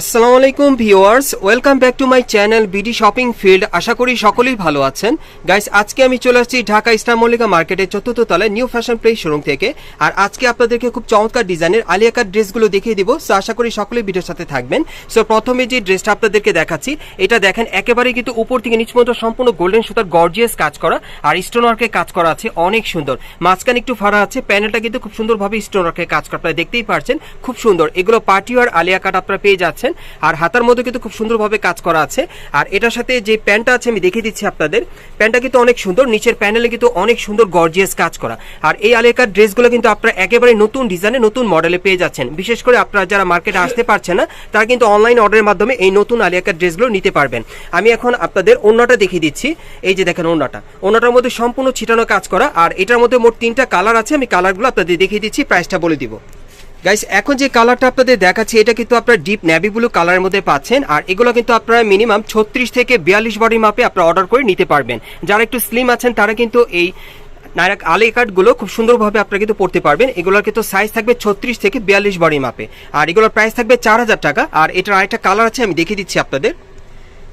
আসসালামু আলাইকুম viewers, welcome back to my channel BD shopping field. আশা করি সকলেই ভালো আছেন। গাইস, আজকে আমি চলে আসছি ঢাকা ইস্টার মল্লিকা মার্কেটের চতুর্থ তলায় নিউ ফ্যাশন প্লেস শোরুম থেকে। আর আজকে আপনাদেরকে খুব চমৎকার ডিজাইনের আলিয়া কাট ড্রেসগুলো দেখিয়ে দিব। সো আশা করি সকলেই ভিডিওর সাথে থাকবেন। সো প্রথমে যে ড্রেসটা আপনাদেরকে দেখাচ্ছি, এটা দেখেন একেবারে কিন্তু উপর থেকে নিচ পর্যন্ত সম্পূর্ণ গোল্ডেন সুতার গর্জিয়াস কাজ করা। আর স্টোন কাজ করা আছে, অনেক সুন্দর। মাঝখানে একটু ফাড়া আছে প্যানেলটা কিন্তু খুব সুন্দরভাবে স্টোন ওয়ার্কের কাজ করা, আপনারা দেখতেই পারছেন। খুব সুন্দর। এগুলো পার্টি আর আলিয়া কাট আপনারা পেয়ে যাচ্ছেন। আর হাতার মধ্যে কিন্তু খুব সুন্দরভাবে কাজ করা আছে। আর এটার সাথে যে প্যান্টটা আছে, আমি দেখিয়ে দিচ্ছি আপনাদের। প্যান্টটা কিন্তু অনেক সুন্দর। নিচের প্যানেলে কিন্তু অনেক সুন্দর গর্জিয়াস কাজ করা। আর এই আলেকার ড্রেসগুলো কিন্তু আপনারা একেবারে নতুন ডিজাইনে নতুন মডেলে পেয়ে যাচ্ছেন। বিশেষ করে আপনারা যারা মার্কেটে আসতে পারছেন না, তারা কিন্তু অনলাইন অর্ডারের মাধ্যমে এই নতুন আলিয়াকার ড্রেসগুলো নিতে পারবেন। আমি এখন আপনাদের অন্যটা দেখিয়ে দিচ্ছি। এই যে দেখেন অন্যটা অন্যটার মধ্যে সম্পূর্ণ ছিটানো কাজ করা। আর এটার মধ্যে মোট তিনটা কালার আছে। আমি কালারগুলো আপনাদের দেখিয়ে দিচ্ছি। প্রাইসটা বলে দিব। গাইস এখন যে কালারটা আপনাদের দেখাচ্ছি, এটা কিন্তু আপনারা ডিপ নেভি ব্লু কালারের মধ্যে পাচ্ছেন, আর এগুলো কিন্তু আপনারা মিনিমাম ছত্রিশ থেকে বিয়াল্লিশ বডি মাপে আপনারা অর্ডার করে নিতে পারবেন। যারা একটু স্লিম আছেন, তারা কিন্তু এই নায়ক আলি কার্ডগুলো খুব সুন্দরভাবে আপনারা কিন্তু পড়তে পারবেন। এগুলোর কিন্তু সাইজ থাকবে ছত্রিশ থেকে বিয়াল্লিশ বডি মাপে আর এগুলোর প্রাইস থাকবে চার হাজার টাকা। আর এটার আরেকটা কালার আছে, আমি দেখিয়ে দিচ্ছি আপনাদের।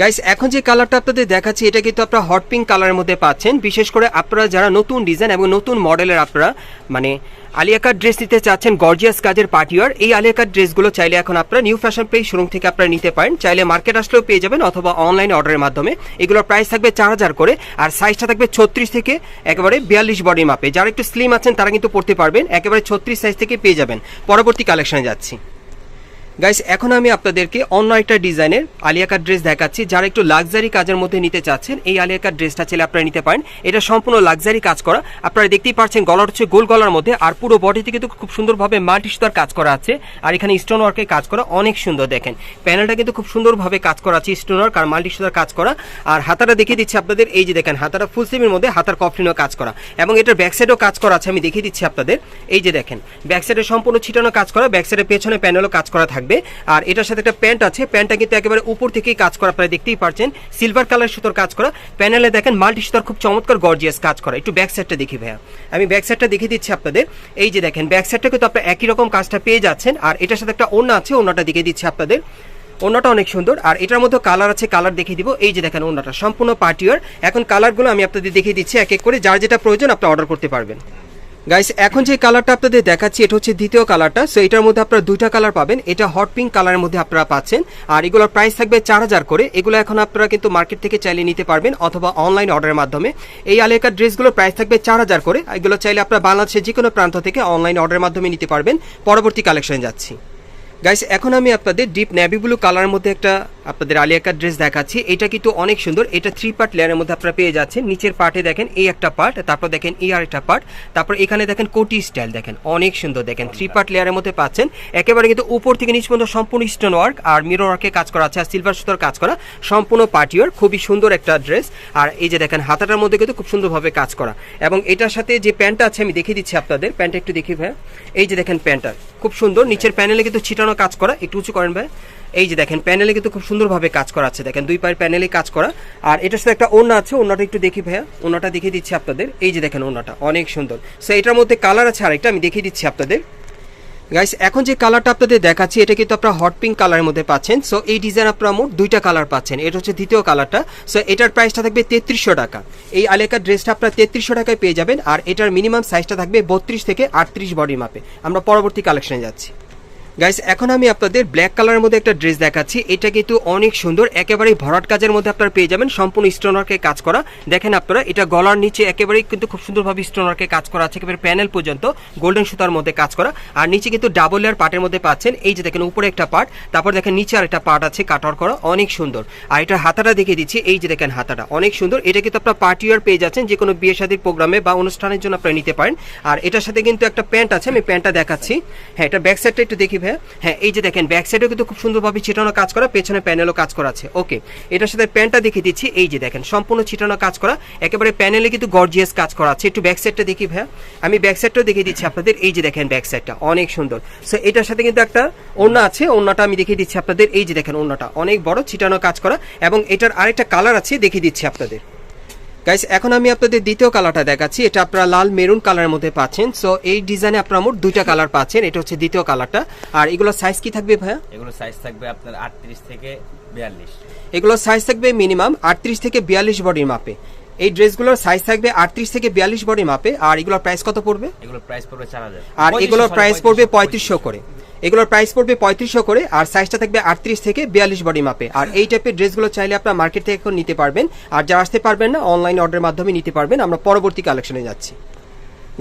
গাইস এখন যে কালারটা আপনাদের দেখাচ্ছি, এটা কিন্তু আপনারা হট পিঙ্ক কালারের মধ্যে পাচ্ছেন। বিশেষ করে আপনারা যারা নতুন ডিজাইন এবং নতুন মডেলের আপনারা মানে আলিয়াকার ড্রেস নিতে চাচ্ছেন গর্জিয়াস কাজের পার্টিওয়ার। এই আলিয়াকার ড্রেসগুলো চাইলে এখন আপনারা নিউ ফ্যাশন প্লে শোরুম থেকে আপনারা নিতে পারেন। চাইলে মার্কেট আসলেও পেয়ে যাবেন অথবা অনলাইন অর্ডারের মাধ্যমে। এগুলোর প্রাইস থাকবে চার হাজার করে আর সাইজটা থাকবে ছত্রিশ থেকে একেবারে বিয়াল্লিশ বডি মাপে। যারা একটু স্লিম আছেন তারা কিন্তু পড়তে পারবেন। একেবারে ছত্রিশ সাইজ থেকে পেয়ে যাবেন। পরবর্তী কালেকশনে যাচ্ছি। গাইস এখন আমি আপনাদেরকে অন্য একটা ডিজাইনের আলিয়াকার ড্রেস দেখাচ্ছি, যারা একটু লাক্সারি কাজের মধ্যে নিতে চাচ্ছেন, এই আলিয়াকার ড্রেসটা ছেলে আপনারা নিতে পারেন। এটা সম্পূর্ণ লাক্সারি কাজ করা। আপনারা দেখতেই পাচ্ছেন গলার হচ্ছে গোল গলার মধ্যে, আর পুরো বডিতে কিন্তু খুব সুন্দরভাবে মাল্টি সুতার কাজ করা আছে। আর এখানে স্টোন ওয়ার্কের কাজ করা অনেক সুন্দর, দেখেন। প্যানেলটা কিন্তু খুব সুন্দরভাবে কাজ করা আছে স্টোন ওয়ার্ক আর মাল্টি সুতার কাজ করা। আর হাতাটা দেখিয়ে দিচ্ছি আপনাদের, এই যে দেখেন, হাতাটা ফুল স্লিমের মধ্যে, হাতার কফলিনও কাজ করা। এবং এটার ব্যাক সাইডও কাজ করা আছে, আমি দেখিয়ে দিচ্ছি আপনাদের। এই যে দেখেন ব্যাক সাইডে সম্পূর্ণ ছিটানো কাজ করা ব্যাক সাইডের পেছনে প্যানেলও কাজ করা থাকবে। আর এটার সাথে একটা প্যান্ট আছে। প্যান্টটা কিন্তু একেবারে উপর থেকেই কাজ করা আপনারা দেখতেই পারছেন। সিলভার কালার সুতোর কাজ করা। প্যানেলে দেখেন মাল্টি সুতোর খুব চমৎকার গর্জিয়াস কাজ করা। একটু ব্যাক সাইডটা দেখি ভাইয়া। আমি ব্যাক সাইডটা দেখিয়ে দিচ্ছি আপনাদের। এই যে দেখেন ব্যাক সাইডটা কিন্তু আপনারা একই রকম কাজটা পেয়ে যাচ্ছেন। আর এটার সাথে একটা ওড়না আছে, ওড়নাটা দেখিয়ে দিচ্ছি আপনাদের। ওনাটা অনেক সুন্দর। আর এটার মধ্যে কালার আছে কালার দেখিয়ে দিব। এই যে দেখেন ওনাটা সম্পূর্ণ পার্টিওয়ার এখন কালারগুলো আমি আপনাদের দেখিয়ে দিচ্ছি, এক এক করে। যার যেটা প্রয়োজন, আপনি অর্ডার করতে পারবেন। গাইস এখন যে কালারটা আপনাদের দেখাচ্ছি, এটা হচ্ছে দ্বিতীয় কালারটা। সো এটার মধ্যে আপনারা দুইটা কালার পাবেন। এটা হট পিঙ্ক কালারের মধ্যে আপনারা পাচ্ছেন। আর এগুলোর প্রাইস থাকবে চার হাজার করে। এগুলো এখন আপনারা কিন্তু মার্কেট থেকে চাইলে নিতে পারবেন অথবা অনলাইন অর্ডারের মাধ্যমে। এই আলেকার ড্রেসগুলোর প্রাইস থাকবে চার হাজার করে। এগুলো চাইলে আপনারা বাংলাদেশের যে কোনো প্রান্ত থেকে অনলাইন অর্ডারের মাধ্যমে নিতে পারবেন। পরবর্তী কালেকশনে যাচ্ছি। গাইস এখন আমি আপনাদের ডিপ ন্যাভি ব্লু কালারের মধ্যে একটা আপনাদের আলিয়াকার ড্রেস দেখাচ্ছি। এটা কিন্তু অনেক সুন্দর। এটা থ্রি পার্ট লেয়ারের মধ্যে আপনারা পেয়ে যাচ্ছেন। নিচের পার্টে দেখেন এই একটা পার্ট তারপর দেখেন এই আর একটা পার্ট তারপর এখানে দেখেন কোটি স্টাইল দেখেন। অনেক সুন্দর দেখেন। থ্রি পার্ট লেয়ারের মধ্যে পাচ্ছেন। একেবারে কিন্তু উপর থেকে নিচ পর্যন্ত সম্পূর্ণ স্টোন ওয়ার্ক আর মিরর ওয়ার্কে কাজ করা আছে আর সিলভার সুতোর কাজ করা। সম্পূর্ণ পার্টিওর খুবই সুন্দর একটা ড্রেস আর এই যে দেখেন, হাতাটার মধ্যে কিন্তু খুব সুন্দরভাবে কাজ করা। এবং এটার সাথে যে প্যান্টটা আছে, আমি দেখিয়ে দিচ্ছি আপনাদের। প্যান্টটা একটু দেখি ভাই এই যে দেখেন প্যান্টটা খুব সুন্দর। নিচের প্যানেলে কিন্তু ছিটানো কাজ করা। একটু উঁচু করেন ভাই। এই যে দেখেন প্যানেলে কিন্তু খুব সুন্দরভাবে কাজ করা আছে। দেখেন, দুই পায়ের প্যানেলে কাজ করা। আর এটার সাথে একটা ওড়না আছে, ওড়নাটা একটু দেখি ভাইয়া। ওড়নাটা দেখিয়ে দিচ্ছি আপনাদের। এই যে দেখেন, ওড়নাটা অনেক সুন্দর। সো এটার মধ্যে কালার আছে আরেকটা, আমি দেখিয়ে দিচ্ছি আপনাদের। গাইস এখন যে কালারটা আপনাদের দেখাচ্ছি, এটা কিন্তু আপনারা হট পিঙ্ক কালারের মধ্যে পাচ্ছেন। সো এই ডিজাইন আপনারা মোট দুইটা কালার পাচ্ছেন। এটা হচ্ছে দ্বিতীয় কালারটা সো এটার প্রাইসটা থাকবে তেত্রিশশো টাকা। এই আলেকার ড্রেসটা আপনারা তেত্রিশশো টাকায় পেয়ে যাবেন। আর এটার মিনিমাম সাইজটা থাকবে বত্রিশ থেকে আটত্রিশ বডি মাপে আমরা পরবর্তী কালেকশনে যাচ্ছি। গাইস এখন আমি আপনাদের ব্ল্যাক কালারের মধ্যে একটা ড্রেস দেখাচ্ছি। এটা কিন্তু অনেক সুন্দর, একেবারেই ভরাট কাজের মধ্যে আপনারা পেয়ে যাবেন। সম্পূর্ণ স্টোন ওয়ার্কে কাজ করা। দেখেন আপনারা, এটা গলার নিচে একেবারেই কিন্তু খুব সুন্দরভাবে স্টোন ওয়ার্কে কাজ করা আছে, একেবারে প্যানেল পর্যন্ত গোল্ডেন সুতার মধ্যে কাজ করা। আর নিচে কিন্তু ডাবল লেয়ার পার্টের মধ্যে পাচ্ছেন। এই যে দেখেন, উপরে একটা পার্ট তারপর দেখেন নিচে আর একটা পার্ট আছে কাটার করা। অনেক সুন্দর। আর এটা হাতাটা দেখিয়ে দিচ্ছি, এই যে দেখেন হাতাটা, অনেক সুন্দর। এটা কিন্তু আপনার পার্টি ওয়ার পেয়ে যাচ্ছেন, যে কোনো বিয়ে শাদীর প্রোগ্রামে বা অনুষ্ঠানের জন্য আপনারা নিতে পারেন। আর এটার সাথে কিন্তু একটা প্যান্ট আছে, আমি প্যান্টটা দেখাচ্ছি। হ্যাঁ এটা ব্যাক সাইডটা একটু দেখি ভাই হ্যাঁ এই যে দেখেন ব্যাক সাইডেও কিন্তু খুব সুন্দরভাবে ছিটানো কাজ করা, পেছনে প্যানেলও কাজ করা আছে। ওকে এটার সাথে প্যান্টটা দেখিয়ে দিচ্ছি। এই যে দেখেন, সম্পূর্ণ ছিটানো কাজ করা। একেবারে প্যানেলে কিন্তু গর্জিয়াস কাজ করা আছে। একটু ব্যাক সাইডটা দেখি ভাইয়া। আমি ব্যাক সাইডটাও দেখিয়ে দিচ্ছি আপনাদের। এই যে দেখেন ব্যাক সাইডটা অনেক সুন্দর। সো এটার সাথে কিন্তু একটা ওড়না আছে। ওড়নাটা আমি দেখিয়ে দিচ্ছি আপনাদের। এই যে দেখেন, ওড়নাটা, অনেক বড়, ছিটানো কাজ করা। এবং এটার আরেকটা কালার আছে, দেখিয়ে দিচ্ছি আপনাদের। গাইস এখন আমি আপনাদের দ্বিতীয় কালারটা দেখাচ্ছি। এটা আপনারা লাল মেরুন কালারের মধ্যে পাচ্ছেন। সো এই ডিজাইনে আপনারা মোট দুইটা কালার পাচ্ছেন। এটা হচ্ছে দ্বিতীয় কালারটা। আর এগুলো সাইজ কি থাকবে ভাইয়া? এগুলো সাইজ থাকবে আপনার আটত্রিশ থেকে বিয়াল্লিশ। এগুলো সাইজ থাকবে মিনিমাম আটত্রিশ থেকে বিয়াল্লিশ বডির মাপে এই ড্রেসগুলোর সাইজ থাকবে আটত্রিশ থেকে বিয়াল্লিশ বডির মাপে আর এগুলোর প্রাইস কত পড়বে? এগুলো প্রাইস পড়বে চার হাজার। আর এগুলোর প্রাইস পড়বে পঁয়ত্রিশশো করে। এগুলোর প্রাইস পড়বে পঁয়ত্রিশশো করে, আর সাইজটা থাকবে আটত্রিশ থেকে বিয়াল্লিশ বডি মাপে আর এই টাইপের ড্রেসগুলো চাইলে আপনার মার্কেট থেকে এখন নিতে পারবেন। আর যা আসতে পারবেন না অনলাইন অর্ডারের মাধ্যমে নিতে পারবেন। আমরা পরবর্তী কালেকশনে যাচ্ছি।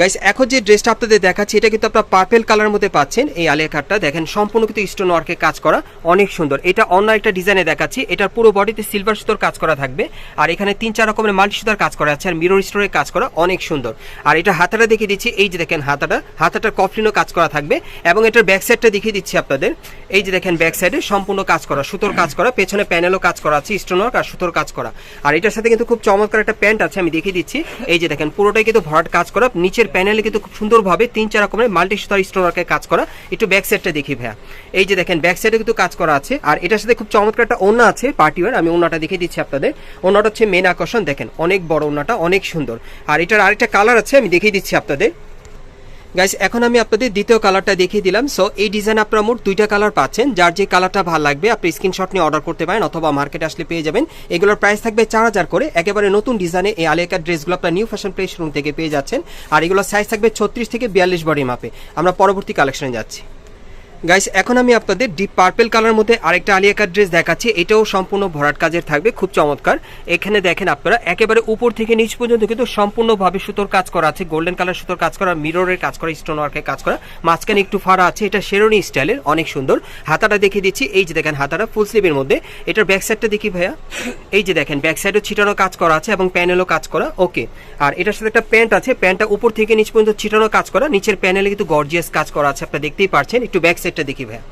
গাইস এখন যে ড্রেসটা আপনাদের দেখাচ্ছি, এটা কিন্তু আপনার পার্পেল কালার মধ্যে পাচ্ছেন। এই আলিয়া কাটটা দেখেন, সম্পূর্ণ কিন্তু স্টোন ওয়ার্কে কাজ করা, অনেক সুন্দর। এটা অন্য একটা ডিজাইনে দেখাচ্ছি, এটার পুরো বডিতে সিলভার সুতোর কাজ করা থাকবে। আর এখানে তিন চার রকমের মাল্টি সুতার কাজ করা আছে, আর মিরর স্টোরের কাজ করা অনেক সুন্দর। আর এটা হাতাটা দেখিয়ে দিচ্ছি, এই যে দেখেন হাতাটা, হাতাটার কফলিনও কাজ করা থাকবে। এবং এটার ব্যাক সাইডটা দেখিয়ে দিচ্ছি আপনাদের। এই যে দেখেন ব্যাক সাইডে সম্পূর্ণ কাজ করা, সুতোর কাজ করা, পেছনে প্যানেলও কাজ করা আছে স্টোন ওয়ার্ক আর সুতোর কাজ করা। আর এটার সাথে কিন্তু খুব চমৎকার একটা প্যান্ট আছে, আমি দেখিয়ে দিচ্ছি। এই যে দেখেন, পুরোটাই কিন্তু ভরাট কাজ করা, নিচের প্যানেলে কিন্তু খুব সুন্দরভাবে তিন চার রকমের মাল্টি সুতার স্টোন ওয়ার্কের কাজ করা। একটু ব্যাক সাইডটা দেখি ভাইয়া। এই যে দেখেন ব্যাক সাইডে কিন্তু কাজ করা আছে। আর এটার সাথে খুব চমৎকার একটা ওনা আছে পার্টি ওয়ার আমি ওনাটা দেখিয়ে দিচ্ছি আপনাদের। ওনাটা হচ্ছে মেন আকর্ষণ, দেখেন। অনেক বড় ওনাটা অনেক সুন্দর। আর এটার আরেকটা কালার আছে, আমি দেখিয়ে দিচ্ছি আপনাদের। গাইস এখন আমি আপনাদের দ্বিতীয় কালারটা দেখিয়ে দিলাম। সো এই ডিজাইন আপনারা মোট দুইটা কালার পাচ্ছেন। যার যে কালারটা ভালো লাগবে, আপনি স্ক্রিনশট নিয়ে অর্ডার করতে পারেন অথবা মার্কেটে আসলে পেয়ে যাবেন। এগুলোর প্রাইস থাকবে চার হাজার করে। একেবারে নতুন ডিজাইনে এই আলিয়াকার ড্রেসগুলো আপনার নিউ ফ্যাশন প্লেস রুম থেকে পেয়ে যাচ্ছেন। আর এগুলোর সাইজ থাকবে ছত্রিশ থেকে বিয়াল্লিশ বডি মাপে আমরা পরবর্তী কালেকশনে যাচ্ছি। গাইস এখন আমি আপনাদের ডিপ পার্পেল কালার মধ্যে আরেকটা আলিয়াকার ড্রেস দেখাচ্ছি। এটাও সম্পূর্ণ ভরাট কাজের থাকবে, খুব চমৎকার। এখানে দেখেন আপনারা, একেবারে উপর থেকে নিচ পর্যন্ত কিন্তু সম্পূর্ণভাবে সুতোর কাজ করা আছে। গোল্ডেন কালার সুতোর কাজ করা মিররের কাজ করা স্টোন ওয়ার্কের কাজ করা। মাঝখানে একটু ফাড়া আছে, এটা শেরনি স্টাইলের, অনেক সুন্দর। হাতাটা দেখিয়ে দিচ্ছি, এই যে দেখেন হাতাটা ফুল স্লিভের মধ্যে। এটার ব্যাক সাইডটা দেখি ভাইয়া। এই যে দেখেন ব্যাক সাইডও ছিটানো কাজ করা আছে এবং প্যানেলও কাজ করা ওকে আর এটার সাথে একটা প্যান্ট আছে প্যান্টটা উপর থেকে নিচ পর্যন্ত ছিটানো কাজ করা। নিচের প্যানেলে কিন্তু গর্জিয়াস কাজ করা আছে আপনারা দেখতেই পারছেন। একটু ব্যাক সাইডটা দেখি ভাইয়া।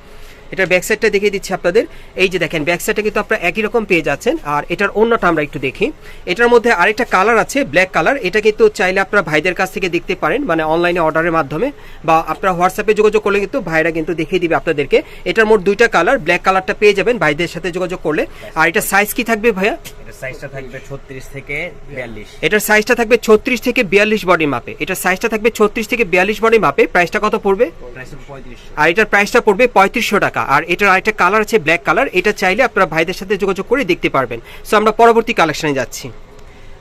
এটার ব্যাক সাইডটা দেখিয়ে দিচ্ছি আপনাদের। এই যে দেখেন ব্যাক সাইডটা কিন্তু আপনারা একই রকম পেয়ে যাচ্ছেন। আর এটার অন্যটা আমরা একটু দেখি। এটার মধ্যে আরেকটা কালার আছে ব্ল্যাক কালার এটা কিন্তু চাইলে আপনারা ভাইদের কাছ থেকে দেখতে পারেন মানে অনলাইনে অর্ডারের মাধ্যমে। বা আপনারা হোয়াটসঅ্যাপে যোগাযোগ করলে কিন্তু ভাইরা কিন্তু দেখিয়ে দিবে আপনাদেরকে। এটার মোট দুইটা কালার ব্ল্যাক কালারটা পেয়ে যাবেন ভাইদের সাথে যোগাযোগ করলে। আর এটা সাইজ কি থাকবে ভাইয়া? সাইজটা থাকবে ছত্রিশ থেকে বিয়াল্লিশ। এটার সাইজটা থাকবে ছত্রিশ থেকে বিয়াল্লিশ বডি মাপে এটার সাইজটা থাকবে ছত্রিশ থেকে বিয়াল্লিশ বডি মাপে প্রাইসটা কত পড়বে? আর এটার প্রাইসটা পড়বে পঁয়ত্রিশশো টাকা। আর এটার আরেকটা কালার আছে ব্ল্যাক কালার এটা চাইলে আপনারা ভাইদের সাথে যোগাযোগ করে দেখতে পারবেন। সো আমরা পরবর্তী কালেকশনে যাচ্ছি।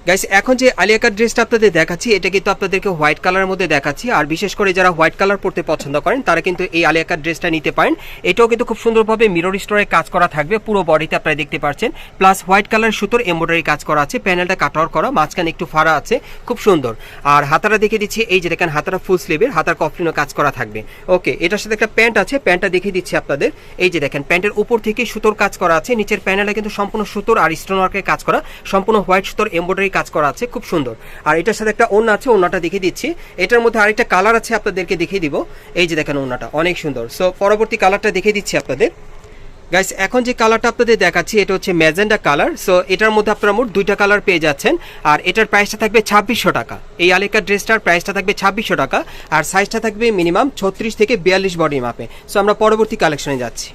গাইস এখন যে আলিয়াকার ড্রেসটা আপনাদের দেখাচ্ছি, এটা কিন্তু আপনাদেরকে হোয়াইট কালারের মধ্যে দেখাচ্ছি। আর বিশেষ করে যারা হোয়াইট কালার পড়তে পছন্দ করেন, তারা কিন্তু এই আলিয়াকার ড্রেসটা নিতে পারেন। এটাও কিন্তু খুব সুন্দরভাবে মিরর স্টোরে কাজ করা থাকবে, পুরো বডিতে আপনারা দেখতে পাচ্ছেন। প্লাস হোয়াইট কালার সুতোর এমব্রয়ডারি কাজ করা আছে প্যানেলটা কাটার করা, মাঝখানে একটু ফাড়া আছে, খুব সুন্দর। আর হাতাটা দেখে দিচ্ছি, এই যে দেখেন, হাতাটা ফুল স্লিভের হাতার কফলিনও কাজ করা থাকবে। ওকে এটার সাথে একটা প্যান্ট আছে প্যান্টটা দেখিয়ে দিচ্ছি আপনাদের। এই যে দেখেন প্যান্টের উপর থেকে সুতোর কাজ করা আছে, নিচের প্যানেলে কিন্তু সম্পূর্ণ সুতোর আর স্টোন ওয়ার্কের কাজ করা, সম্পূর্ণ হোয়াইট সুতোর এমব্রয়ডারি কাজ করা আছে, খুব সুন্দর। আর এটার সাথে একটা ওন্না আছে ওন্নাটা দেখিয়ে দিচ্ছি। এটার মধ্যে আরেকটা কালার আছে আপনাদেরকে দেখিয়ে দিব। এই যে দেখেন ওন্নাটা অনেক সুন্দর। সো পরবর্তী কালারটা দেখিয়ে দিচ্ছি আপনাদের। গাইস এখন যে কালারটা আপনাদের দেখাচ্ছি, এটা হচ্ছে ম্যাজেন্ডা কালার। সো এটার মধ্যে আপনারা মোট দুইটা কালার পেয়ে যাচ্ছেন। আর এটার প্রাইসটা থাকবে ছাব্বিশশো টাকা। এই আলিকার ড্রেসটার প্রাইসটা থাকবে ছাব্বিশশো টাকা। আর সাইজটা থাকবে মিনিমাম ছত্রিশ থেকে বিয়াল্লিশ বডি মাপে সো আমরা পরবর্তী কালেকশনে যাচ্ছি।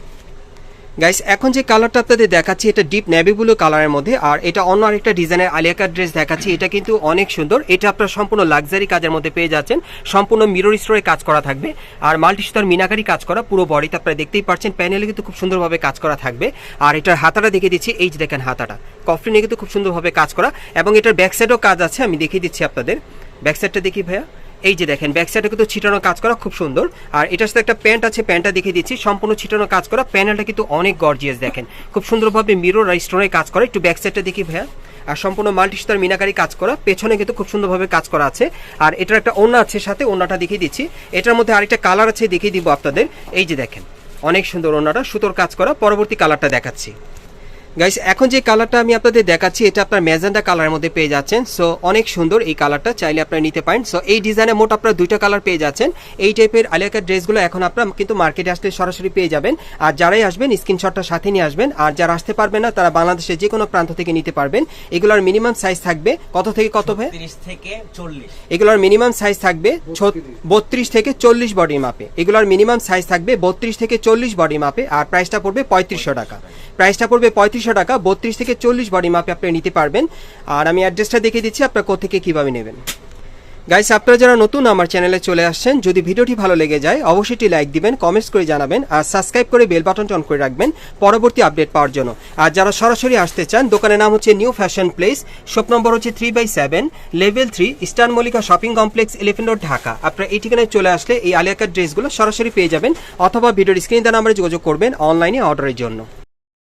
গাইস এখন যে কালারটা আপনাদের দেখাচ্ছি, এটা ডিপ নেভি ব্লু কালারের মধ্যে, আর এটা অন্য আরেকটা ডিজাইনের আলিয়াকার ড্রেস দেখাচ্ছি। এটা কিন্তু অনেক সুন্দর। এটা আপনার সম্পূর্ণ লাক্সারি কাজের মধ্যে পেয়ে যাচ্ছেন। সম্পূর্ণ মিরর স্টোরে কাজ করা থাকবে। আর মাল্টি সুতার মিনাকারি কাজ করা পুরো বডিতে আপনারা দেখতেই পাচ্ছেন। প্যানেলে কিন্তু খুব সুন্দরভাবে কাজ করা থাকবে। আর এটার হাতাটা দেখিয়ে দিচ্ছি। এই যে দেখেন হাতাটা। কফলিনে কিন্তু খুব সুন্দরভাবে কাজ করা। এবং এটার ব্যাক সাইডও কাজ আছে। আমি দেখিয়ে দিচ্ছি আপনাদের। ব্যাক সাইডটা দেখি ভাইয়া। এই যে দেখেন ব্যাক সাইডে কিন্তু ছিটানো কাজ করা খুব সুন্দর। আর এটার সাথে একটা প্যান্ট আছে প্যান্টটা দেখিয়ে দিচ্ছি। সম্পূর্ণ ছিটানো কাজ করা। প্যানেলটা কিন্তু অনেক গর্জিয়াস দেখেন। খুব সুন্দরভাবে মিরর আর স্টোনে কাজ করে। একটু ব্যাক সাইডটা দেখি ভাইয়া। আর সম্পূর্ণ মাল্টি সুতার মিনাকারি কাজ করা। পেছনে কিন্তু খুব সুন্দরভাবে কাজ করা আছে। আর এটার একটা ওন্না আছে, সাথে ওন্নাটা দেখিয়ে দিচ্ছি। এটার মধ্যে আরেকটা কালার আছে, দেখিয়ে দিব আপনাদের। এই যে দেখেন, অনেক সুন্দর ওন্নাটা সুতোর কাজ করা। পরবর্তী কালারটা দেখাচ্ছি। গাইস এখন যে কালারটা আমি আপনাদের দেখাচ্ছি এটা আপনার ম্যাজেন্ডা কালারের মধ্যে পেয়ে যাচ্ছেন। সো অনেক সুন্দর এই কালারটা চাইলে আপনারা নিতে পারেন। সো এই ডিজাইনে মোট আপনারা দুইটা কালার পেয়ে যাচ্ছেন। এই টাইপের আলিয়াকার ড্রেসগুলো এখন আপনারা কিন্তু মার্কেটে আসলে সরাসরি পেয়ে যাবেন। আর যারাই আসবেন স্ক্রিনশটটা সাথে নিয়ে আসবেন। আর যারা আসতে পারবেন না তারা বাংলাদেশের যে কোনো প্রান্ত থেকে নিতে পারবেন। এগুলোর মিনিমাম সাইজ থাকবে কত থেকে কত ভাই? থেকে চল্লিশ। এগুলোর মিনিমাম সাইজ থাকবে বত্রিশ থেকে চল্লিশ বডি মাপে এগুলোর মিনিমাম সাইজ থাকবে বত্রিশ থেকে চল্লিশ বডি মাপে আর প্রাইসটা পড়বে পঁয়ত্রিশশো টাকা। প্রাইসটা পড়বে পঁয়ত্রিশশো টাকা, বত্রিশ থেকে চল্লিশ বডি মাপে আপনি নিতে পারবেন। আর আমি অ্যাড্রেসটা দেখিয়ে দিচ্ছি, আপনার কোথেকে কীভাবে নেবেন। গাইস আপনারা যারা নতুন আমার চ্যানেলে চলে আসছেন, যদি ভিডিওটি ভালো লেগে যায়, অবশ্যই লাইক দিবেন কমেন্টস করে জানাবেন, আর সাবস্ক্রাইব করে বেল বাটনটা অন করে রাখবেন পরবর্তী আপডেট পাওয়ার জন্য। আর যারা সরাসরি আসতে চান, দোকানের নাম হচ্ছে new fashion place shop number হচ্ছে three by seven level three eastern Mallika shopping complex elephant road Dhaka আপনারা এই ঠিকানায় চলে আসলে এই আলিয়াকার ড্রেসগুলো সরাসরি পেয়ে যাবেন, অথবা ভিডিওর স্ক্রিন দেওয়া নাম্বারে যোগাযোগ করবেন অনলাইনে অর্ডারের জন্য।